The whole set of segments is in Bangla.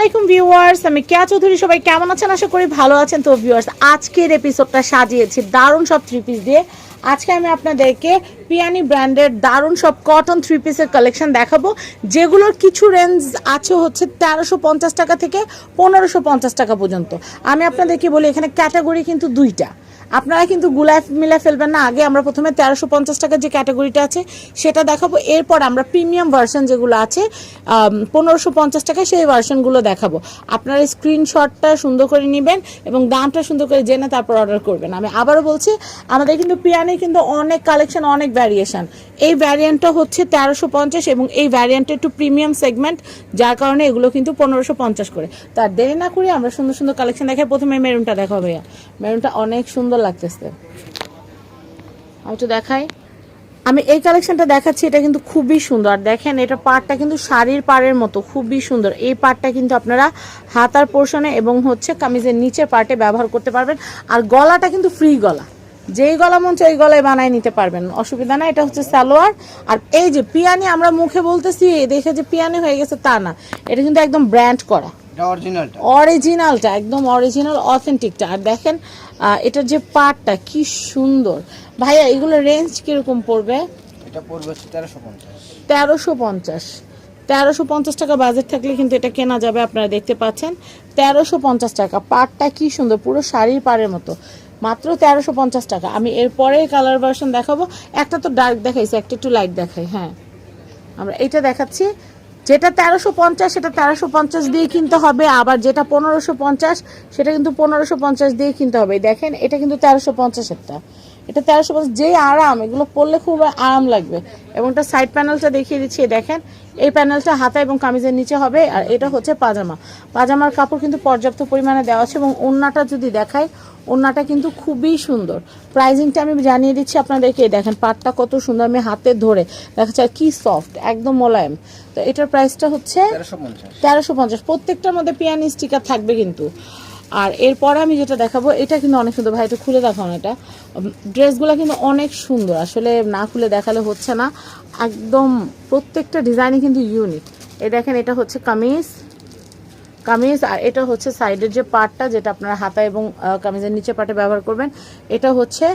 আলাইকুম ভিউয়ার্স, আমি কেয়া চৌধুরী, সবাই কেমন আছেন? আশা করি ভালো আছেন। তো ভিউয়ার্স, আজকের এপিসোডটা সাজিয়েছি দারুণ সব থ্রি পিস দিয়ে। আজকে আমি আপনাদেরকে পিয়ানি ব্র্যান্ডের দারুণ সব কটন থ্রি পিসের কালেকশন দেখাবো, যেগুলোর কিছু রেঞ্জ আছে হচ্ছে তেরোশো পঞ্চাশ টাকা থেকে পনেরোশো পঞ্চাশ টাকা পর্যন্ত। আমি আপনাদেরকে বলি, এখানে ক্যাটাগরি কিন্তু দুইটা। আপনারা কিন্তু গুলায় মিলা ফেলবেন না। আগে আমরা প্রথমে তেরোশো পঞ্চাশ টাকার যে ক্যাটাগরিটা আছে, সেটা দেখাবো। এরপর আমরা প্রিমিয়াম ভার্সন যেগুলো আছে পনেরোশো পঞ্চাশ টাকা সেই ভার্সনগুলো দেখাবো। আপনারা স্ক্রিনশটটা সুন্দর করে নেবেন এবং দামটা সুন্দর করে জেনে তারপর অর্ডার করবেন। আমি আবারও বলছি, আমাদের কিন্তু পিয়ানে কিন্তু অনেক কালেকশন অনেক ভ্যারিয়েশন এই ভ্যারিয়েন্টটা হচ্ছে তেরোশো পঞ্চাশ এবং এই ভ্যারিয়েন্টটা একটু প্রিমিয়াম সেগমেন্ট যার কারণে এগুলো কিন্তু পনেরোশো পঞ্চাশ করে। তার দেরি না করে আমরা সুন্দর সুন্দর কালেকশন দেখাই। প্রথমে মেরুনটা দেখাবো ভাইয়া। মেরুনটা অনেক সুন্দর লাগতেছে। আমি একটু দেখাই। আমি এই কালেকশনটা দেখাচ্ছি, এটা কিন্তু খুবই সুন্দর। দেখেন, এটা পাড়টা কিন্তু শাড়ির পাড়ের মতো, খুবই সুন্দর। এই পাড়টা কিন্তু আপনারা হাতার পোর্শনে এবং হচ্ছে কামিজের নিচের পার্টে ব্যবহার করতে পারবেন। আর গলাটা কিন্তু ফ্রি গলা। যেই গলা মন চাই গলায় বানায় নিতে পারবেন। অসুবিধা না এটা হচ্ছে সালোয়ার। আর এই যে পিয়ানি, আমরা মুখে বলতেছি দেখে যে পিয়ানি হয়ে গেছে, তা না। এটা কিন্তু একদম ব্র্যান্ড করা। এটা অরিজিনালটা অরিজিনালটা একদম অরিজিনাল অথেন্টিকটা আর দেখেন এটার যে পার্টটা কি সুন্দর। ভাইয়া এগুলো রেঞ্জ কীরকম পড়বে? এটা পড়বে তেরোশো পঞ্চাশ। তেরোশো পঞ্চাশ। তেরোশো পঞ্চাশ টাকা বাজেট থাকলে কিন্তু এটা কেনা যাবে আপনারা দেখতে পাচ্ছেন। তেরোশো পঞ্চাশ টাকা। পাটটা কি সুন্দর পুরো শাড়ির পাড়ের মতো। মাত্র তেরোশো পঞ্চাশ টাকা। আমি এরপরে কালার ভার্সন দেখাবো। একটা তো ডার্ক দেখাইছি একটা একটু লাইট দেখাই হ্যাঁ। আমরা এটা দেখাচ্ছি। যেটা তেরোশো পঞ্চাশ, সেটা তেরোশো পঞ্চাশ দিয়ে কিনতে হবে। আবার যেটা পনেরোশো পঞ্চাশ, সেটা কিন্তু পনেরোশো পঞ্চাশ দিয়ে কিনতে হবে। দেখেন, এটা কিন্তু তেরোশো পঞ্চাশেরটা। এটা তেরোশো পঞ্চাশ যে আরাম এগুলো পরলে খুব আরাম লাগবে। এবং এটা সাইড প্যানেলটা দেখিয়ে দিচ্ছি দেখেন এই প্যানেলটা হাতা এবং কামিজের নিচে হবে আর এটা হচ্ছে পাজামা। পাজামার কাপড় কিন্তু পর্যাপ্ত পরিমাণে দেওয়া আছে এবং ওড়নাটা যদি দেখাই ওড়নাটা কিন্তু খুবই সুন্দর। প্রাইজিংটা আমি জানিয়ে দিচ্ছি আপনাদেরকে দেখেন পাটটা কত সুন্দর আমি হাতে ধরে দেখা যায় কি সফট একদম মোলায়েম। তো এটার প্রাইসটা হচ্ছে তেরোশো পঞ্চাশ। প্রত্যেকটার মধ্যে পিয়ানি স্টিকার থাকবে কিন্তু। আর এরপরে আমি যেটা দেখাবো, এটা কিন্তু অনেক সুন্দর। ভাই, একটু খুলে দেখাও না এটা ড্রেসগুলো কিন্তু অনেক সুন্দর। আসলে না খুলে দেখালে হচ্ছে না। একদম প্রত্যেকটা ডিজাইনই কিন্তু ইউনিক। এ দেখেন, এটা হচ্ছে কামিজ। কামিজ আর এটা হচ্ছে সাইডের যে পার্টটা যেটা আপনারা হাতা এবং কামিজের নিচে পার্টে ব্যবহার করবেন, এটা হচ্ছে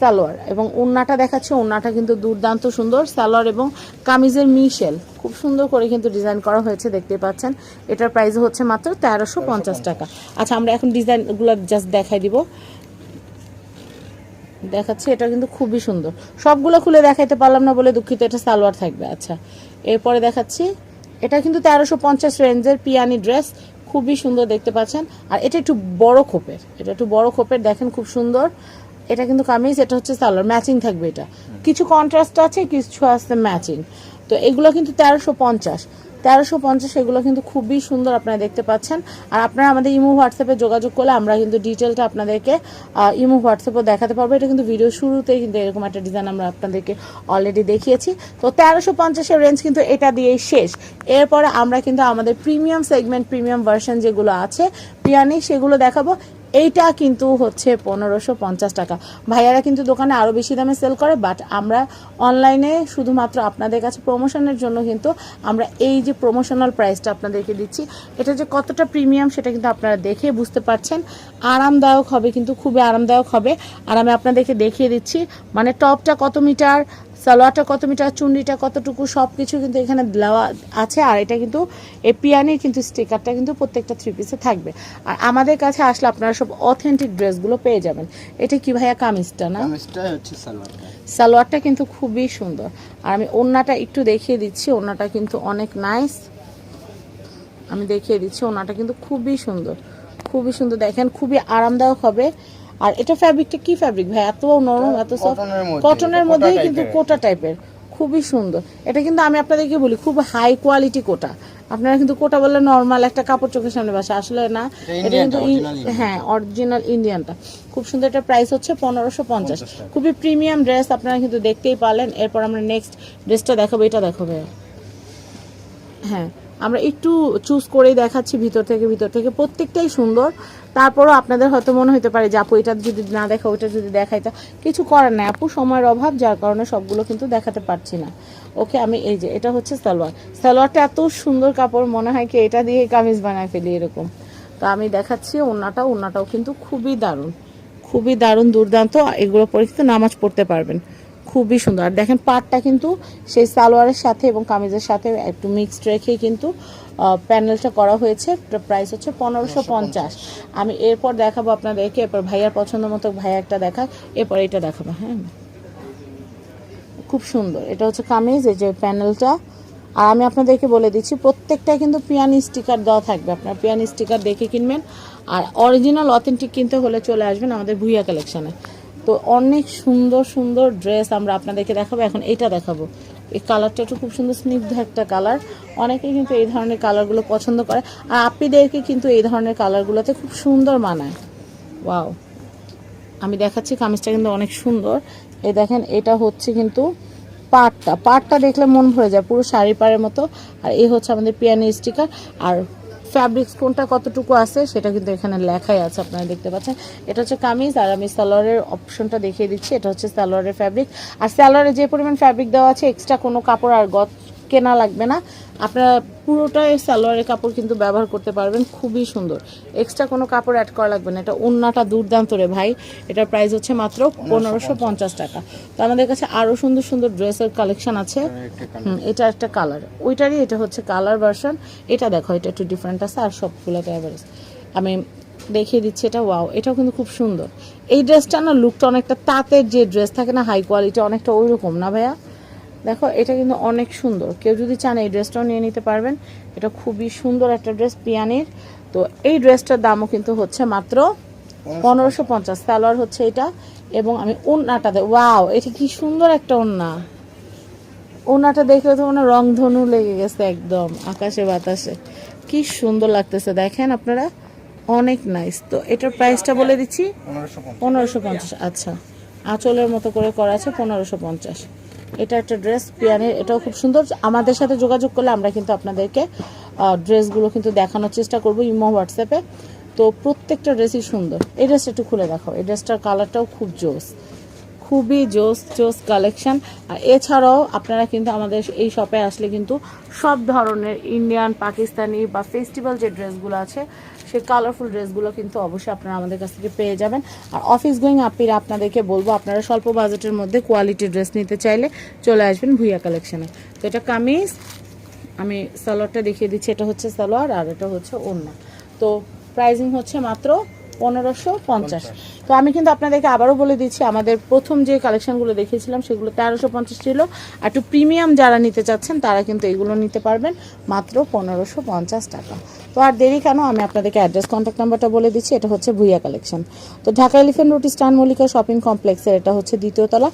সালোয়ার। এবং ওন্নাটা দেখাচ্ছে ওন্নাটা কিন্তু দুর্দান্ত সুন্দর, সালোয়ার এবং কামিজের মিশেল। খুব সুন্দর করে কিন্তু ডিজাইন করা হয়েছে, দেখতে পাচ্ছেন। এটার প্রাইস হচ্ছে মাত্র তেরোশো পঞ্চাশ টাকা। আচ্ছা আমরা এখন ডিজাইনগুলো জাস্ট দেখাই দিব। দেখাচ্ছি, এটা কিন্তু খুবই সুন্দর। সবগুলো খুলে দেখাইতে পারলাম না বলে দুঃখিত, এটা সালোয়ার থাকবে। আচ্ছা এরপরে দেখাচ্ছি, এটা কিন্তু তেরোশো পঞ্চাশ রেঞ্জের পিয়ানি ড্রেস, খুবই সুন্দর দেখতে পাচ্ছেন। আর এটা একটু বড় খোপের, এটা একটু বড় খোপের, দেখেন খুব সুন্দর। এটা কিন্তু কামিজ, এটা হচ্ছে সালোয়ার ম্যাচিং থাকবে এটা। কিছু কন্ট্রাস্ট আছে, কিছু আছে ম্যাচিং তো এগুলো কিন্তু তেরোশো পঞ্চাশ। তেরোশো পঞ্চাশ এগুলো কিন্তু খুবই সুন্দর আপনারা দেখতে পাচ্ছেন। আর আপনারা আমাদের ইমো হোয়াটসঅ্যাপে যোগাযোগ করলে আমরা কিন্তু ডিটেলটা আপনাদেরকে ইমো হোয়াটসঅ্যাপে দেখাতে পারব। এটা কিন্তু ভিডিও শুরুতেই কিন্তু এরকম একটা ডিজাইন আমরা আপনাদেরকে অলরেডি দেখিয়েছি। তো তেরোশো পঞ্চাশের রেঞ্জ কিন্তু এটা দিয়েই শেষ। এরপরে আমরা কিন্তু আমাদের প্রিমিয়াম সেগমেন্ট প্রিমিয়াম ভার্সন যেগুলো আছে পিয়ানি সেগুলো দেখাবো। এইটা কিন্তু হচ্ছে পনেরোশো পঞ্চাশ টাকা। ভাইয়ারা কিন্তু দোকানে আরও বেশি দামে সেল করে বাট আমরা অনলাইনে শুধুমাত্র আপনাদের কাছে প্রমোশনের জন্য কিন্তু আমরা এই যে প্রমোশনাল প্রাইসটা আপনাদেরকে দিচ্ছি, এটা যে কতটা প্রিমিয়াম সেটা কিন্তু আপনারা দেখে বুঝতে পারছেন। আরামদায়ক হবে, কিন্তু খুবই আরামদায়ক হবে। আর আমি আপনাদেরকে দেখিয়ে দিচ্ছি মানে টপটা কত মিটার সালোয়ারটা কত মিটার চুন্ডিটা কতটুকু সব কিছু কিন্তু এখানে দেওয়া আছে। আর এটা কিন্তু এই পিয়ানির কিন্তু স্টিকারটা কিন্তু প্রত্যেকটা থ্রি পিসে থাকবে। আর আমাদের কাছে আসলে আপনারা সব অথেন্টিক ড্রেসগুলো পেয়ে যাবেন। এটা কি ভাইয়া কামিজটা না? সালোয়ারটা। কিন্তু খুবই সুন্দর। আর আমি ওড়নাটা একটু দেখিয়ে দিচ্ছি ওড়নাটা কিন্তু অনেক নাইস আমি দেখিয়ে দিচ্ছি ওড়নাটা কিন্তু খুবই সুন্দর। খুবই সুন্দর দেখেন খুবই আরামদায়ক হবে। আর এটা ফ্যাব্রিকটা কি ফ্যাব্রিক ভাই এত নরম এত সফট কটনের মধ্যে, কিন্তু কোটা টাইপের খুবই সুন্দর। এটা কিন্তু আমি আপনাদেরকে বলি খুব হাই কোয়ালিটি কোটা। আপনারা কিন্তু কোটা বললে নর্মাল একটা কাপড় চোখের সামনে বাসে। আসলে না এটা এটা কিন্তু। হ্যাঁ অরিজিনাল ইন্ডিয়ানটা খুব সুন্দর একটা প্রাইস হচ্ছে পনেরোশো পঞ্চাশ। খুবই প্রিমিয়াম ড্রেস আপনারা কিন্তু দেখতেই পারলেন। এরপর আমরা নেক্সট ড্রেসটা দেখাবো এটা দেখাবো হ্যাঁ আমরা একটু চুজ করেই দেখাচ্ছি ভিতর থেকে ভিতর থেকে। প্রত্যেকটাই সুন্দর। তারপরও আপনাদের হয়তো মনে হতে পারে যে আপু, এটা যদি না দেখা ওইটা যদি দেখাই তা কিছু করার নাই আপু, সময়ের অভাব, যার কারণে সবগুলো কিন্তু দেখাতে পারছি না। ওকে, আমি এই যে, এটা হচ্ছে সালোয়ার। সালোয়ারটা এত সুন্দর কাপড়, মনে হয় কি এটা দিয়ে কামিজ বানায় ফেলি এরকম। তো আমি দেখাচ্ছি ওনাটা ওনাটাও কিন্তু খুবই দারুণ। খুবই দারুণ, দুর্দান্ত, এগুলো পরে কিন্তু নামাজ পড়তে পারবেন। খুবই সুন্দর। আর দেখেন পাটটা কিন্তু সেই সালোয়ারের সাথে এবং কামিজের সাথে একটু মিক্সড রেখে কিন্তু প্যানেলটা করা হয়েছে। প্রাইস হচ্ছে পনেরোশো পঞ্চাশ। আমি এরপর দেখাবো আপনাদেরকে, এরপর ভাইয়ার পছন্দ মতো ভাইয়া একটা দেখায় এরপর এটা দেখাবো হ্যাঁ। খুব সুন্দর। এটা হচ্ছে কামিজ, এই যে প্যানেলটা আর আমি আপনাদেরকে বলে দিচ্ছি, প্রত্যেকটা কিন্তু পিয়ানি স্টিকার দেওয়া থাকবে। আপনার পিয়ানি স্টিকার দেখে কিনবেন। আর অরিজিনাল অথেন্টিক কিনতে হলে চলে আসবেন আমাদের ভুইয়া কালেকশনে তো অনেক সুন্দর সুন্দর ড্রেস আমরা আপনাদেরকে দেখাবো। এখন এটা দেখাবো। এই কালারটা একটু খুব সুন্দর স্নিগ্ধ একটা কালার অনেকেই কিন্তু এই ধরনের কালারগুলো পছন্দ করে। আর আপিদেরকে কিন্তু এই ধরনের কালারগুলোতে খুব সুন্দর মানায়। ওয়াও আমি দেখাচ্ছি কামিজটা কিন্তু অনেক সুন্দর। এই দেখেন, এটা হচ্ছে কিন্তু পাটটা। পাটটা দেখলে মন ভরে যায়, পুরো শাড়ি পাড়ের মতো। আর এই হচ্ছে আমাদের পিয়ানো স্টিকার আর ফ্যাব্রিক্স কোনটা কতটুকু আছে সেটা কিন্তু এখানে লেখাই আছে, আপনারা দেখতে পাচ্ছেন। এটা হচ্ছে কামিজ, আর আমি সালোয়ারের অপশনটা দেখিয়ে দিচ্ছি। এটা হচ্ছে সালোয়ারের ফ্যাব্রিক আর সালোয়ারে যে পরিমাণ ফ্যাব্রিক দেওয়া আছে এক্সট্রা কোনো কাপড় আর গত কেনা লাগবে না। আপনারা পুরোটাই সালোয়ারের কাপড় কিন্তু ব্যবহার করতে পারবেন খুবই সুন্দর। এক্সট্রা কোনো কাপড় অ্যাড করা লাগবে না। এটা ওন্নাটা দুর্দান্ত রে ভাই। এটার প্রাইস হচ্ছে মাত্র পনেরোশো পঞ্চাশ টাকা। তো আমাদের কাছে আরও সুন্দর সুন্দর ড্রেসের কালেকশন আছে। এটা একটা কালার ওইটারই এটা হচ্ছে কালার ভার্সন এটা দেখো এটা একটু ডিফারেন্ট আছে আর সবগুলোতে অ্যাভারেজ আমি দেখিয়ে দিচ্ছি এটা ওয়াও এটাও কিন্তু খুব সুন্দর। এই ড্রেসটা না লুকটা অনেকটা তাঁতের যে ড্রেস থাকে না হাই কোয়ালিটি অনেকটা ওই রকম না ভাইয়া? দেখো এটা কিন্তু অনেক সুন্দর। কেউ যদি চান এই ড্রেসটাও নিয়ে নিতে পারবেন। এটা খুবই সুন্দর একটা ড্রেস পিয়ানির। তো এই ড্রেসটার দামও কিন্তু হচ্ছে মাত্র পনেরোশো পঞ্চাশ। সালোয়ার হচ্ছে এটা এবং আমি ওন্নাটা দে ওয়াও এটা কি সুন্দর একটা ওনা ওনাটা দেখলে তো মনে রংধনু লেগে গেছে একদম আকাশে বাতাসে। কি সুন্দর লাগতেছে দেখেন আপনারা? অনেক নাইস তো এটার প্রাইসটা বলে দিচ্ছি? পনেরোশো পঞ্চাশ আচ্ছা। আঁচলের মতো করে করা আছে পনেরোশো পঞ্চাশ। এটা একটা ড্রেস পিয়ানের, এটাও খুব সুন্দর। আমাদের সাথে যোগাযোগ করলে আমরা কিন্তু আপনাদেরকে ড্রেসগুলো কিন্তু দেখানোর চেষ্টা করব ইমো, হোয়াটসঅ্যাপে। তো প্রত্যেকটা ড্রেসই সুন্দর। এই ড্রেসটা একটু খুলে দেখাও। এই ড্রেসটার কালারটাও খুব জোস। খুবই জোস জোস কালেকশান আর এছাড়াও আপনারা কিন্তু আমাদের এই শপে আসলে কিন্তু সব ধরনের ইন্ডিয়ান পাকিস্তানি বা ফেস্টিভ্যাল যে ড্রেসগুলো আছে সেই কালারফুল ড্রেসগুলো কিন্তু অবশ্যই আপনারা আমাদের কাছ থেকে পেয়ে যাবেন। আর অফিস গোয়িং আপিরা আপনাদেরকে বলব, আপনারা স্বল্প বাজেটের মধ্যে কোয়ালিটি ড্রেস নিতে চাইলে চলে আসবেন ভুইয়া কালেকশানে তো এটা কামিজ, আমি সালোয়ারটা দেখিয়ে দিচ্ছি, এটা হচ্ছে সালোয়ার আর এটা হচ্ছে ওড়না। তো প্রাইজিং হচ্ছে মাত্র পনেরোশো পঞ্চাশ। তো আমি কিন্তু আপনাদেরকে আবারও বলে দিচ্ছি, আমাদের প্রথম যে কালেকশনগুলো দেখিয়েছিলাম সেগুলো তেরোশো পঞ্চাশ ছিল। আর একটু প্রিমিয়াম যারা নিতে চাচ্ছেন, তারা কিন্তু এগুলো নিতে পারবেন, মাত্র পনেরোশো পঞ্চাশ টাকা। তো আর দেরি কেন? আমি আপনাদেরকে অ্যাড্রেস কন্ট্যাক্ট নাম্বারটা বলে দিচ্ছি, এটা হচ্ছে ভুইয়া কালেকশন তো ঢাকা এলিফেন্ট রোড স্টান মল্লিকা শপিং কমপ্লেক্সের এটা হচ্ছে দ্বিতীয় তলা,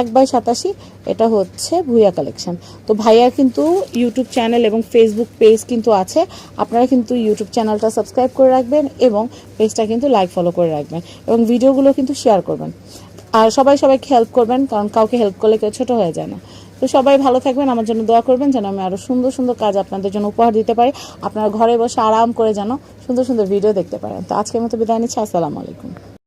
এক বাই সাতাশি, এটা হচ্ছে ভুইয়া কালেকশন তো ভাইয়ার কিন্তু ইউটিউব চ্যানেল এবং ফেসবুক পেজ কিন্তু আছে, আপনারা কিন্তু ইউটিউব চ্যানেলটা সাবস্ক্রাইব করে রাখবেন এবং পেজটা কিন্তু লাইক ফলো করে রাখবেন এবং ভিডিওগুলো কিন্তু শেয়ার করবেন। আর সবাই সবাইকে হেল্প করবেন, কারণ কাউকে হেল্প করলে কেউ ছোটো হয়ে যায় না। তো সবাই ভালো থাকবেন, আমার জন্য দোয়া করবেন যেন আমি আরও সুন্দর সুন্দর কাজ আপনাদের জন্য উপহার দিতে পারি। আপনারা ঘরে বসে আরাম করে যেন সুন্দর সুন্দর ভিডিও দেখতে পারেন। তো আজকের মতো বিদায় নিচ্ছি, আসসালামু আলাইকুম।